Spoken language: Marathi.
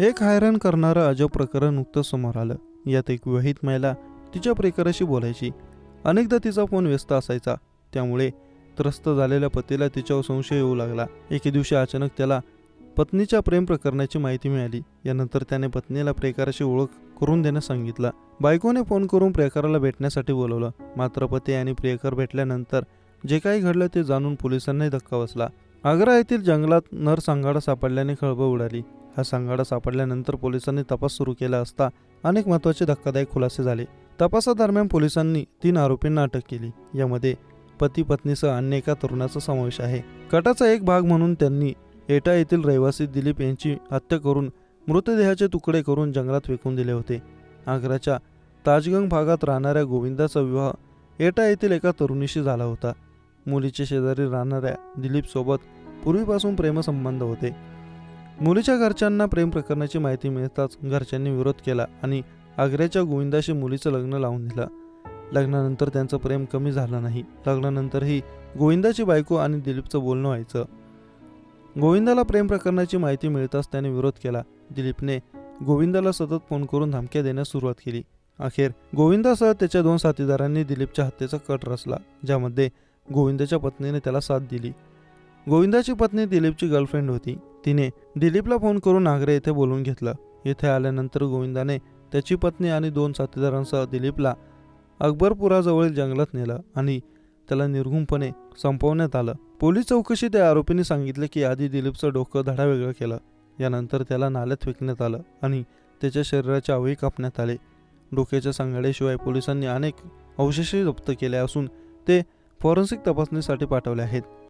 एक हैराण करणारं अजब प्रकरण नुकतंच समोर आलं. यात एक विवाहित महिला तिच्या प्रेकराशी बोलायची. अनेकदा तिचा फोन व्यस्त असायचा. त्यामुळे त्रस्त झालेल्या पतीला तिच्यावर संशय येऊ लागला. एके दिवशी अचानक त्याला पत्नीच्या प्रेम प्रकरणाची माहिती मिळाली. यानंतर त्याने पत्नीला प्रेकाराशी ओळख करून देण्यास सांगितलं. बायकोने फोन करून प्रेकाराला भेटण्यासाठी बोलवलं. मात्र पती आणि प्रियकर भेटल्यानंतर जे काही घडलं ते जाणून पोलिसांनाही धक्का बसला. आग्रा येथील जंगलात नर सांगाडा सापडल्याने खळबळ उडाली. हा सांगाडा सापडल्यानंतर पोलिसांनी तपास सुरू केला असता अनेक महत्त्वाचे धक्कादायक खुलासे झाले. तपासादरम्यान पोलिसांनी तीन आरोपींना अटक केली. यामध्ये पती पत्नीसह अन्य एका तरुणाचा समावेश आहे. कटाचा एक भाग म्हणून त्यांनी एटा येथील रहिवासी दिलीप यांची हत्या करून मृतदेहाचे तुकडे करून जंगलात विकून दिले होते. आग्राच्या ताजगंग भागात राहणाऱ्या गोविंदाचा विवाह एटा येथील एका तरुणीशी झाला होता. मुलीच्या शेजारी राहणाऱ्या दिलीपसोबत पूर्वीपासून प्रेमसंबंध होते. मुलीच्या घरच्यांना प्रेम प्रकरणाची माहिती मिळताच घरच्यांनी विरोध केला आणि आग्र्याच्या गोविंदाशी मुलीचं लग्न लावून दिलं. लग्नानंतर त्यांचं प्रेम कमी झालं नाही. लग्नानंतरही गोविंदाची बायको आणि दिलीपचं बोलणं व्हायचं. गोविंदाला प्रेम प्रकरणाची माहिती मिळताच त्याने विरोध केला. दिलीपने गोविंदाला सतत फोन करून धमक्या देण्यास सुरुवात केली. अखेर गोविंदासह त्याच्या दोन साथीदारांनी दिलीपच्या हत्येचा कट रचला ज्यामध्ये गोविंदाच्या पत्नीने त्याला साथ दिली. गोविंदाची पत्नी दिलीपची गर्लफ्रेंड होती. तिने दिलीपला फोन करून आग्रा येथे बोलवून घेतलं. येथे आल्यानंतर गोविंदाने त्याची पत्नी आणि दोन साथीदारांसह दिलीपला अकबरपुराजवळील जंगलात नेलं आणि त्याला निर्घुमपणे संपवण्यात आलं. पोलीस चौकशी त्या आरोपीने सांगितले की आधी दिलीपचं डोकं धडा वेगळं केलं. यानंतर त्याला नाल्यात फेकण्यात आलं आणि त्याच्या शरीराचे अवयव कापण्यात आले. डोक्याच्या सांगाड्याशिवाय पोलिसांनी अनेक अवशेषही जप्त केले असून ते फॉरेन्सिक तपासणीसाठी पाठवले आहेत.